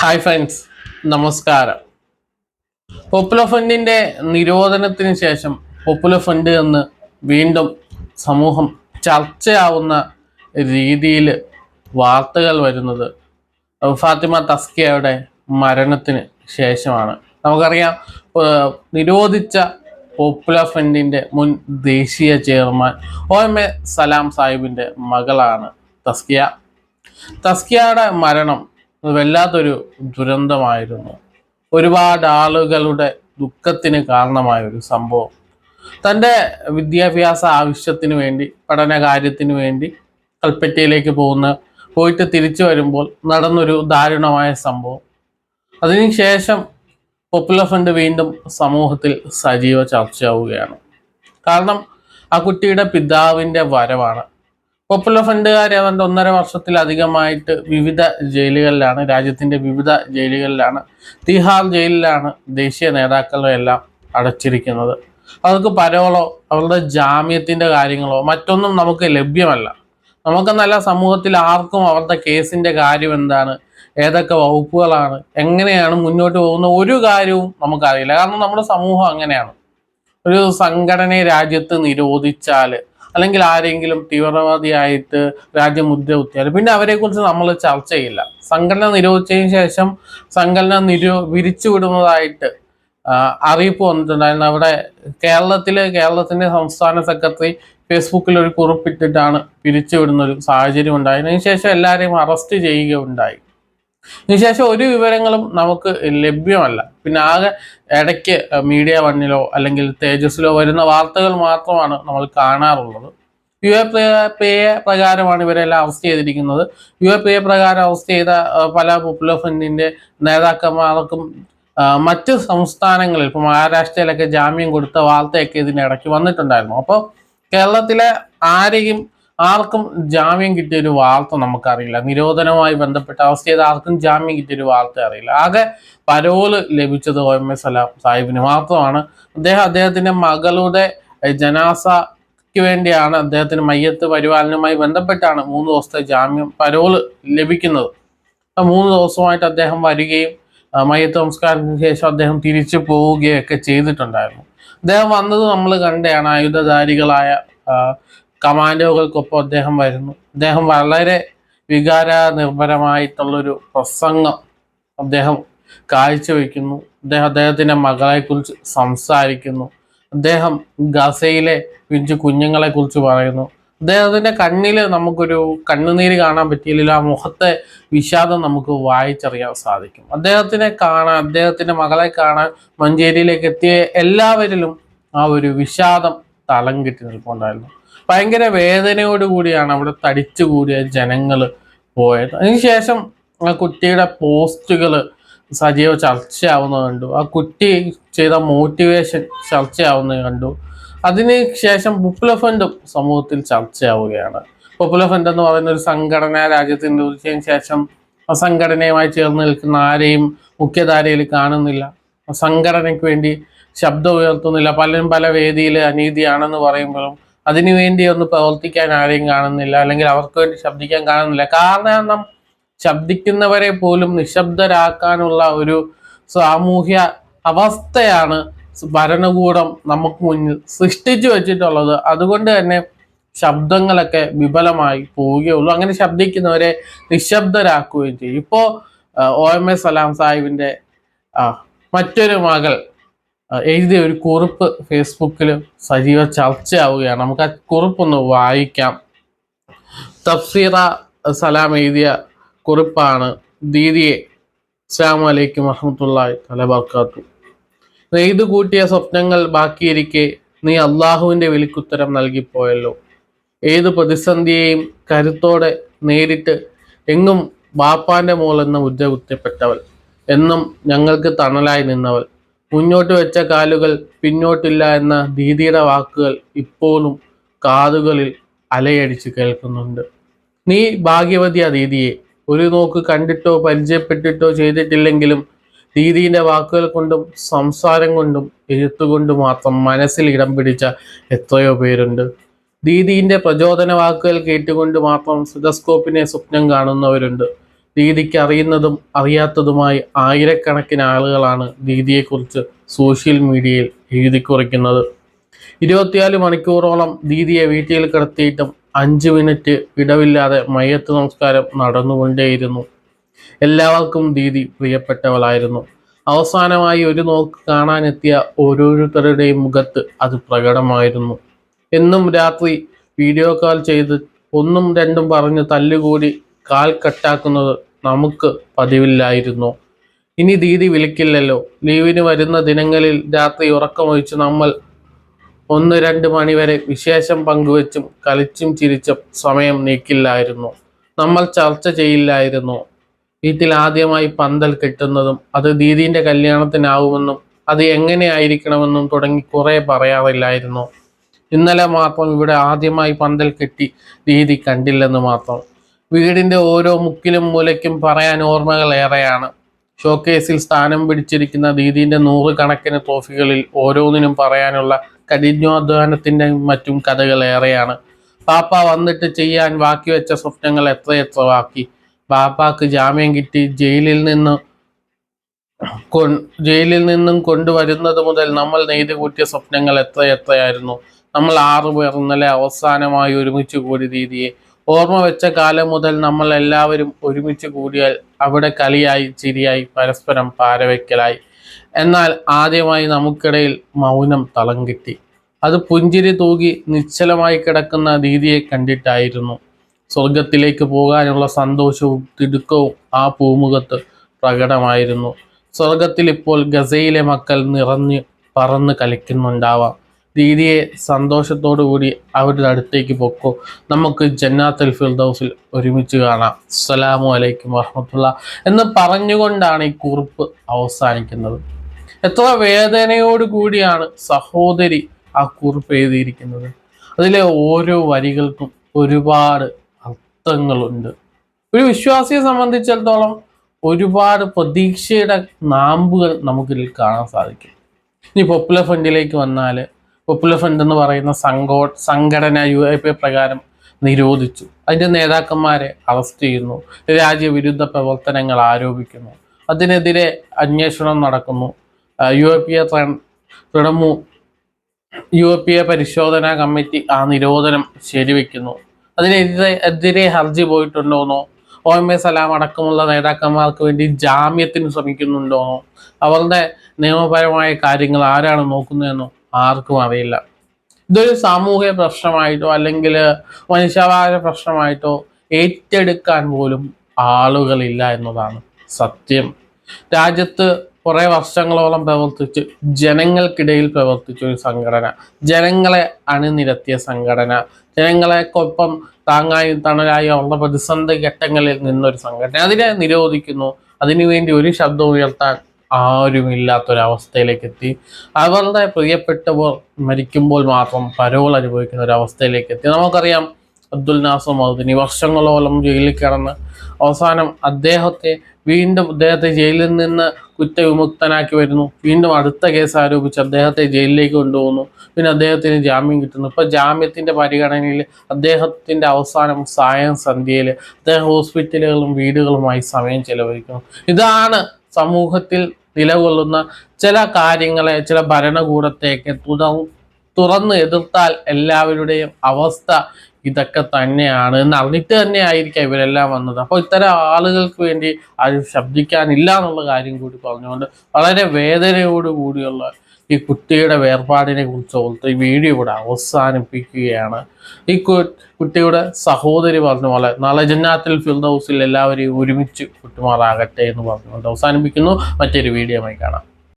Hi friends നമസ്കാരം. Popular ഫണ്ടിന്റെ നിരോധനത്തിന് ശേഷം പോപ്പുലർ ഫണ്ട് എന്ന് വീണ്ടും സമൂഹം ചർച്ചയാവുന്ന രീതിയിൽ വാർത്തകൾ വരുന്നത് ഫാത്തിമ തസ്കിയയുടെ മരണത്തിന് ശേഷമാണ്. നമുക്കറിയാം നിരോധിച്ച പോപ്പുലർ ഫണ്ടിന്റെ മുൻ ദേശീയ chairman O M A Salam സാഹിബിന്റെ മകളാണ് തസ്കിയ. തസ്കിയയുടെ മരണം വല്ലാത്തൊരു ദുരന്തമായിരുന്നു. ഒരുപാട് ആളുകളുടെ ദുഃഖത്തിന് കാരണമായ ഒരു സംഭവം. തന്റെ വിദ്യാഭ്യാസ ആവശ്യത്തിന് വേണ്ടി പഠനകാര്യത്തിന് വേണ്ടി കൽപ്പറ്റയിലേക്ക് പോകുന്ന പോയിട്ട് തിരിച്ചു വരുമ്പോൾ നടന്നൊരു ദാരുണമായ സംഭവം. അതിനുശേഷം പോപ്പുലർ ഫ്രണ്ട് വീണ്ടും സമൂഹത്തിൽ സജീവ ചർച്ചയാവുകയാണ്. കാരണം ആ കുട്ടിയുടെ പിതാവിന്റെ വരവാണ്. പോപ്പുലർ ഫണ്ടുകാർ അവരുടെ ഒന്നര വർഷത്തിലധികമായിട്ട് വിവിധ ജയിലുകളിലാണ് രാജ്യത്തിന്റെ വിവിധ ജയിലുകളിലാണ് തിഹാർ ജയിലിലാണ് ദേശീയ നേതാക്കളെ എല്ലാം അടച്ചിരിക്കുന്നത്. അവർക്ക് പരോളോ അവരുടെ ജാമ്യത്തിന്റെ കാര്യങ്ങളോ മറ്റൊന്നും നമുക്ക് ലഭ്യമല്ല. നമുക്കെന്നല്ല സമൂഹത്തിൽ ആർക്കും അവരുടെ കേസിന്റെ കാര്യം എന്താണ് ഏതൊക്കെ വകുപ്പുകളാണ് എങ്ങനെയാണ് മുന്നോട്ട് പോകുന്ന ഒരു കാര്യവും നമുക്കറിയില്ല. കാരണം നമ്മുടെ സമൂഹം അങ്ങനെയാണ്. ഒരു സംഘടനയെ രാജ്യത്ത് നിരോധിച്ചാൽ അല്ലെങ്കിൽ ആരെങ്കിലും തീവ്രവാദിയായിട്ട് രാജ്യം മുദ്ര കുത്തിയാൽ പിന്നെ അവരെ കുറിച്ച് നമ്മൾ ചർച്ച ചെയ്യില്ല. സംഘടന നിരോധിച്ചതിന് ശേഷം സംഘടന നിരോ വിരിച്ചുവിടുന്നതായിട്ട് അറിയിപ്പ് വന്നിട്ടുണ്ടായിരുന്നു. അവിടെ കേരളത്തിൽ കേരളത്തിന്റെ സംസ്ഥാന സെക്രട്ടറി ഫേസ്ബുക്കിൽ ഒരു കുറിപ്പിട്ടിട്ടാണ് പിരിച്ചുവിടുന്ന ഒരു സാഹചര്യം ഉണ്ടായി അതിനുശേഷം എല്ലാവരെയും അറസ്റ്റ് ചെയ്യുകയുണ്ടായി. ഇതിനുശേഷം ഒരു വിവരങ്ങളും നമുക്ക് ലഭ്യമല്ല. പിന്നെ ആകെ ഇടയ്ക്ക് മീഡിയ വണ്ണിലോ അല്ലെങ്കിൽ തേജസ്സിലോ വരുന്ന വാർത്തകൾ മാത്രമാണ് നമ്മൾ കാണാറുള്ളത്. യു എ പി എ പ്രകാരമാണ് ഇവരെല്ലാം അറസ്റ്റ് ചെയ്തിരിക്കുന്നത്. യു എ പി എ പ്രകാരം അറസ്റ്റ് ചെയ്ത പല പോപ്പുലർ ഫ്രണ്ടിന്റെ നേതാക്കന്മാർക്കും മറ്റ് സംസ്ഥാനങ്ങളിൽ ഇപ്പോൾ മഹാരാഷ്ട്രയിലൊക്കെ ജാമ്യം കൊടുത്ത വാർത്തയൊക്കെ ഇതിനിടയ്ക്ക് വന്നിട്ടുണ്ടായിരുന്നു. അപ്പോൾ കേരളത്തിലെ ആരെയും ആർക്കും ജാമ്യം കിട്ടിയ ഒരു വാർത്ത നമുക്കറിയില്ല. നിരോധനവുമായി ബന്ധപ്പെട്ട അവസ്ഥ ചെയ്ത് ആർക്കും ജാമ്യം കിട്ടിയൊരു വാർത്ത അറിയില്ല. ആകെ പരോൽ ലഭിച്ചത് ഒ എം എസ് സലാം സാഹിബിന് മാത്രമാണ്. അദ്ദേഹം അദ്ദേഹത്തിന്റെ മകളുടെ ജനാസയ്ക്ക് വേണ്ടിയാണ് അദ്ദേഹത്തിന് മയ്യത്ത് പരിപാലനവുമായി ബന്ധപ്പെട്ടാണ് മൂന്ന് ദിവസത്തെ ജാമ്യം പരോൽ ലഭിക്കുന്നത്. മൂന്ന് ദിവസമായിട്ട് അദ്ദേഹം വരികയും മയ്യത്ത് നമസ്കാരത്തിന് ശേഷം അദ്ദേഹം തിരിച്ചു പോവുകയൊക്കെ ചെയ്തിട്ടുണ്ടായിരുന്നു. അദ്ദേഹം വന്നത് നമ്മൾ കണ്ടെയാണ് ആയുധധാരികളായ കമാൻഡോകൾക്കൊപ്പം അദ്ദേഹം വരുന്നു. അദ്ദേഹം വളരെ വികാര നിർഭരമായിട്ടുള്ളൊരു പ്രസംഗം അദ്ദേഹം കാഴ്ചവെക്കുന്നു. അദ്ദേഹം അദ്ദേഹത്തിന്റെ മകളെക്കുറിച്ച് സംസാരിക്കുന്നു. അദ്ദേഹം ഗസയിലെ പിഞ്ചു കുഞ്ഞുങ്ങളെക്കുറിച്ച് പറയുന്നു. അദ്ദേഹത്തിന്റെ കണ്ണിൽ നമുക്കൊരു കണ്ണുനീര് കാണാൻ പറ്റിയില്ല. ആ മുഖത്തെ വിഷാദം നമുക്ക് വായിച്ചറിയാൻ സാധിക്കും. അദ്ദേഹത്തിനെ കാണാൻ അദ്ദേഹത്തിന്റെ മകളെ കാണാൻ മഞ്ചേരിയിലേക്ക് എത്തിയ എല്ലാവരിലും ആ ഒരു വിഷാദം തളം കിട്ടി നിൽപ്പുണ്ടായിരുന്നു. ഭയങ്കര വേദനയോട് കൂടിയാണ് അവിടെ തടിച്ചു കൂടിയ ജനങ്ങൾ പോയത്. അതിനുശേഷം ആ കുട്ടിയുടെ പോസ്റ്റുകൾ സജീവ ചർച്ചയാവുന്നത് കണ്ടു ആ കുട്ടി ചെയ്ത മോട്ടിവേഷൻ ചർച്ചയാവുന്നത് കണ്ടു. അതിന് ശേഷം പോപ്പുലർ സമൂഹത്തിൽ ചർച്ചയാവുകയാണ്. പോപ്പുലർ ഫണ്ട് എന്ന് പറയുന്ന ഒരു സംഘടന രാജ്യത്ത് നിരോധിച്ചതിന് ശേഷം ആ സംഘടനയുമായി ചേർന്ന് നിൽക്കുന്ന ആരെയും മുഖ്യധാരയിൽ കാണുന്നില്ല. സംഘടനയ്ക്ക് വേണ്ടി ശബ്ദം ഉയർത്തുന്നില്ല. പലരും പല വേദിയിൽ അനീതിയാണെന്ന് പറയുമ്പോഴും അതിനുവേണ്ടി ഒന്ന് പ്രവർത്തിക്കാൻ ആരെയും കാണുന്നില്ല അല്ലെങ്കിൽ അവർക്ക് വേണ്ടി ശബ്ദിക്കാൻ കാണുന്നില്ല. കാരണം ശബ്ദിക്കുന്നവരെ പോലും നിശബ്ദരാക്കാനുള്ള ഒരു സാമൂഹ്യ അവസ്ഥയാണ് ഭരണകൂടം നമുക്ക് മുന്നിൽ സൃഷ്ടിച്ചു വെച്ചിട്ടുള്ളത്. അതുകൊണ്ട് തന്നെ ശബ്ദങ്ങളൊക്കെ വിപലമായി പോവുകയുള്ളൂ. അങ്ങനെ ശബ്ദിക്കുന്നവരെ നിശബ്ദരാക്കുകയും ചെയ്യും. ഇപ്പോൾ ഒ എം എസ് സലാം സാഹിബിന്റെ മറ്റൊരു മകൾ എഴുതിയ ഒരു കുറിപ്പ് ഫേസ്ബുക്കിൽ സജീവ ചർച്ചയാവുകയാണ്. നമുക്ക് ആ കുറിപ്പൊന്ന് വായിക്കാം. തഫ്സീറ സലാം എഴുതിയ കുറിപ്പാണ്. ദീദിയെ അസ്സാം വലൈക്കും വറഹമത്തല്ലാഹി തലബർക്കാത്തു എഴുതു കൂട്ടിയ സ്വപ്നങ്ങൾ ബാക്കിയിരിക്കെ നീ അള്ളാഹുവിന്റെ വിളിക്കുത്തരം നൽകിപ്പോയല്ലോ. ഏത് പ്രതിസന്ധിയെയും കരുത്തോടെ നേരിട്ട് എങ്ങും ബാപ്പാന്റെ മോളെന്ന മുദ്ര കുത്തിപ്പെട്ടവൾ. എന്നും ഞങ്ങൾക്ക് തണലായി നിന്നവൾ. മുന്നോട്ട് വെച്ച കാലുകൾ പിന്നോട്ടില്ല എന്ന ദീദിയുടെ വാക്കുകൾ ഇപ്പോഴും കാതുകളിൽ അലയടിച്ച് കേൾക്കുന്നുണ്ട്. നീ ഭാഗ്യവതി ദീദിയെ. ഒരു നോക്ക് കണ്ടിട്ടോ പരിചയപ്പെട്ടിട്ടോ ചെയ്തിട്ടില്ലെങ്കിലും ദീദീന്റെ വാക്കുകൾ കൊണ്ടും സംസാരം കൊണ്ടും എഴുത്തുകൊണ്ടും മാത്രം മനസ്സിൽ ഇടം പിടിച്ച എത്രയോ പേരുണ്ട്. ദീദീന്റെ പ്രചോദന വാക്കുകൾ കേട്ടുകൊണ്ട് മാത്രം സുതസ്കോപ്പിനെ സ്വപ്നം കാണുന്നവരുണ്ട്. ദീദിക്ക് അറിയുന്നതും അറിയാത്തതുമായി ആയിരക്കണക്കിന് ആളുകളാണ് ദീദിയെക്കുറിച്ച് സോഷ്യൽ മീഡിയയിൽ എഴുതി കുറിക്കുന്നത്. ഇരുപത്തിനാല് മണിക്കൂറോളം ദീദിയെ വീട്ടിൽ കിടത്തിയിട്ടും അഞ്ച് മിനിറ്റ് ഇടവില്ലാതെ മയ്യത്ത് നമസ്കാരം നടന്നുകൊണ്ടേയിരുന്നു. എല്ലാവർക്കും ദീദി പ്രിയപ്പെട്ടവളായിരുന്നു. അവസാനമായി ഒരു നോക്ക് കാണാനെത്തിയ ഓരോരുത്തരുടെയും മുഖത്ത് അത് പ്രകടമായിരുന്നു. എന്നും രാത്രി വീഡിയോ കോൾ ചെയ്ത് ഒന്നും രണ്ടും പറഞ്ഞ് തല്ലുകൂടി കാൽ കട്ടാക്കുന്നത് നമുക്ക് പതിവില്ലായിരുന്നു. ഇനി ദീദി വിളിക്കില്ലല്ലോ. ലീവിന് വരുന്ന ദിനങ്ങളിൽ രാത്രി ഉറക്കമൊഴിച്ച് നമ്മൾ ഒന്ന് രണ്ട് മണിവരെ വിശേഷം പങ്കുവച്ചും കളിച്ചും ചിരിച്ചും സമയം നീക്കില്ലായിരുന്നു. നമ്മൾ ചർച്ച ചെയ്യില്ലായിരുന്നു. വീട്ടിൽ ആദ്യമായി പന്തൽ കെട്ടുന്നതും അത് ദീദീന്റെ കല്യാണത്തിനാവുമെന്നും അത് എങ്ങനെയായിരിക്കണമെന്നും തുടങ്ങി കുറേ പറയാറില്ലായിരുന്നു. ഇന്നലെ മാത്രം ഇവിടെ ആദ്യമായി പന്തൽ കെട്ടി ദീദി കണ്ടില്ലെന്ന് മാത്രം. വീടിന്റെ ഓരോ മുക്കിലും മൂലയ്ക്കും പറയാൻ ഓർമ്മകൾ ഏറെയാണ്. ഷോക്കേസിൽ സ്ഥാനം പിടിച്ചിരിക്കുന്ന ദീദീന്റെ നൂറുകണക്കിന് ട്രോഫികളിൽ ഓരോന്നിനും പറയാനുള്ള കഠിനാധ്വാനത്തിന്റെ മറ്റും കഥകൾ ഏറെയാണ്. പാപ്പ വന്നിട്ട് ചെയ്യാൻ ബാക്കി വെച്ച സ്വപ്നങ്ങൾ എത്രയെത്ര ബാക്കി. പാപ്പാക്ക് ജാമ്യം കിട്ടി ജയിലിൽ നിന്ന് ജയിലിൽ നിന്നും കൊണ്ടുവരുന്നത് മുതൽ നമ്മൾ നെയ്ത് കൂട്ടിയ സ്വപ്നങ്ങൾ എത്രയെത്രയായിരുന്നു. നമ്മൾ ആറുപേർ ഇന്നലെ അവസാനമായി ഒരുമിച്ച് കൂടി ദീദിയെ ഓർമ്മ വെച്ച കാലം മുതൽ നമ്മൾ എല്ലാവരും ഒരുമിച്ച് കൂടിയാൽ അവിടെ കളിയായി ചിരിയായി പരസ്പരം പാരവയ്ക്കലായി എന്നാൽ ആദ്യമായി നമുക്കിടയിൽ മൗനം തളം കിട്ടി അത് പുഞ്ചിരി തൂകി നിശ്ചലമായി കിടക്കുന്ന ദീദിയെ കണ്ടിട്ടായിരുന്നു. സ്വർഗത്തിലേക്ക് പോകാനുള്ള സന്തോഷവും തിടുക്കവും ആ പൂമുഖത്ത് പ്രകടമായിരുന്നു. സ്വർഗത്തിൽ ഇപ്പോൾ ഗസയിലെ മക്കൾ നിറഞ്ഞ് പറന്ന് കളിക്കുന്നുണ്ടാവാം. ദീദിയെ സന്തോഷത്തോടു കൂടി അവരുടെ അടുത്തേക്ക് പൊക്കോ. നമുക്ക് ജന്നാത്തുൽ ഫിർദൗസിൽ ഒരുമിച്ച് കാണാം. അസ്സലാമു അലൈക്കും വറഹമത്തുള്ള. എന്ന് പറഞ്ഞുകൊണ്ടാണ് ഈ കുറിപ്പ് അവസാനിക്കുന്നത്. എത്ര വേദനയോട് കൂടിയാണ് സഹോദരി ആ കുറിപ്പ് എഴുതിയിരിക്കുന്നത്. അതിലെ ഓരോ വരികൾക്കും ഒരുപാട് അർത്ഥങ്ങളുണ്ട്. ഒരു വിശ്വാസിയെ സംബന്ധിച്ചിടത്തോളം ഒരുപാട് പ്രതീക്ഷയുടെ നാമ്പുകൾ നമുക്കിതിൽ കാണാൻ സാധിക്കും. ഇനി പോപ്പുലർ ഫ്രണ്ടിലേക്ക് വന്നാൽ പോപ്പുലർ ഫ്രണ്ട് എന്ന് പറയുന്ന സംഘോ സംഘടന യു എ പി പ്രകാരം നിരോധിച്ചു. അതിന്റെ നേതാക്കന്മാരെ അറസ്റ്റ് ചെയ്യുന്നു. രാജ്യവിരുദ്ധ പ്രവർത്തനങ്ങൾ ആരോപിക്കുന്നു. അതിനെതിരെ അന്വേഷണം നടക്കുന്നു. യു എ പി എ തൃണമൂ യു എ പി എ പരിശോധനാ കമ്മിറ്റി ആ നിരോധനം ശരിവെക്കുന്നു. അതിനെതിരെ എതിരെ ഹർജി പോയിട്ടുണ്ടോന്നോ? ഒ എം എ സലാം അടക്കമുള്ള നേതാക്കന്മാർക്ക് വേണ്ടി ജാമ്യത്തിന് ശ്രമിക്കുന്നുണ്ടോന്നോ? അവരുടെ നിയമപരമായ കാര്യങ്ങൾ ആരാണ് നോക്കുന്നതെന്നോ? ആർക്കും അറിയില്ല. ഇതൊരു സാമൂഹിക പ്രശ്നമായിട്ടോ അല്ലെങ്കിൽ മനുഷ്യാവകാശ പ്രശ്നമായിട്ടോ ഏറ്റെടുക്കാൻ പോലും ആളുകളില്ല എന്നതാണ് സത്യം. രാജ്യത്ത് കുറേ വർഷങ്ങളോളം പ്രവർത്തിച്ച് ജനങ്ങൾക്കിടയിൽ പ്രവർത്തിച്ച ഒരു സംഘടന. ജനങ്ങളെ അണിനിരത്തിയ സംഘടന. ജനങ്ങളെക്കൊപ്പം താങ്ങായി തണലായി ഉള്ള പ്രതിസന്ധി ഘട്ടങ്ങളിൽ നിന്നൊരു സംഘടന. അതിനെ നിരോധിക്കുന്നു. അതിനുവേണ്ടി ഒരു ശബ്ദം ഉയർത്താൻ ആരുമില്ലാത്തൊരവസ്ഥയിലേക്ക് എത്തി അവരുടെ പ്രിയപ്പെട്ടവർ മരിക്കുമ്പോൾ മാത്രം പരോൾ അനുഭവിക്കുന്ന ഒരവസ്ഥയിലേക്ക് എത്തി നമുക്കറിയാം അബ്ദുൽ നാസർ മൗദിനി വർഷങ്ങളോളം ജയിലിൽ കിടന്ന് അവസാനം അദ്ദേഹത്തെ വീണ്ടും അദ്ദേഹത്തെ ജയിലിൽ നിന്ന് കുറ്റവിമുക്തനാക്കി വരുന്നു. വീണ്ടും അടുത്ത കേസ് ആരോപിച്ച് അദ്ദേഹത്തെ ജയിലിലേക്ക് കൊണ്ടുപോകുന്നു. പിന്നെ അദ്ദേഹത്തിന് ജാമ്യം കിട്ടുന്നു. ഇപ്പോൾ ജാമ്യത്തിന്റെ പരിഗണനയിൽ അദ്ദേഹത്തിന്റെ അവസാനം സായം സന്ധ്യയിൽ അദ്ദേഹം ഹോസ്പിറ്റലുകളും വീടുകളുമായി സമയം ചെലവഴിക്കുന്നു. ഇതാണ് സമൂഹത്തിൽ നിലകൊള്ളുന്ന ചില കാര്യങ്ങളെ ചില ഭരണകൂടത്തേക്ക് തുട തുറന്ന് എതിർത്താൽ എല്ലാവരുടെയും അവസ്ഥ ഇതൊക്കെ തന്നെയാണ് എന്ന് അറിഞ്ഞിട്ട് തന്നെ ആയിരിക്കാം ഇവരെല്ലാം വന്നത്. അപ്പോൾ ഇത്തരം ആളുകൾക്ക് വേണ്ടി ആരും ശബ്ദിക്കാനില്ല എന്നുള്ള കാര്യം കൂടി പറഞ്ഞുകൊണ്ട് വളരെ വേദനയോട് കൂടിയുള്ള ഈ കുട്ടിയുടെ വേർപാടിനെ കുറിച്ച് ഓർത്ത് ഈ വീഡിയോ ഇവിടെ അവസാനിപ്പിക്കുകയാണ്. ഈ കുട്ടിയുടെ സഹോദരി പറഞ്ഞ പോലെ നാളെ ജന്നാത്തിൽ ഫിൽദൗസിൽ എല്ലാവരെയും ഒരുമിച്ച് കുട്ടിമാറാകട്ടെ എന്ന് പറഞ്ഞുകൊണ്ട് അവസാനിപ്പിക്കുന്നു. മറ്റൊരു വീഡിയോ കാണാം.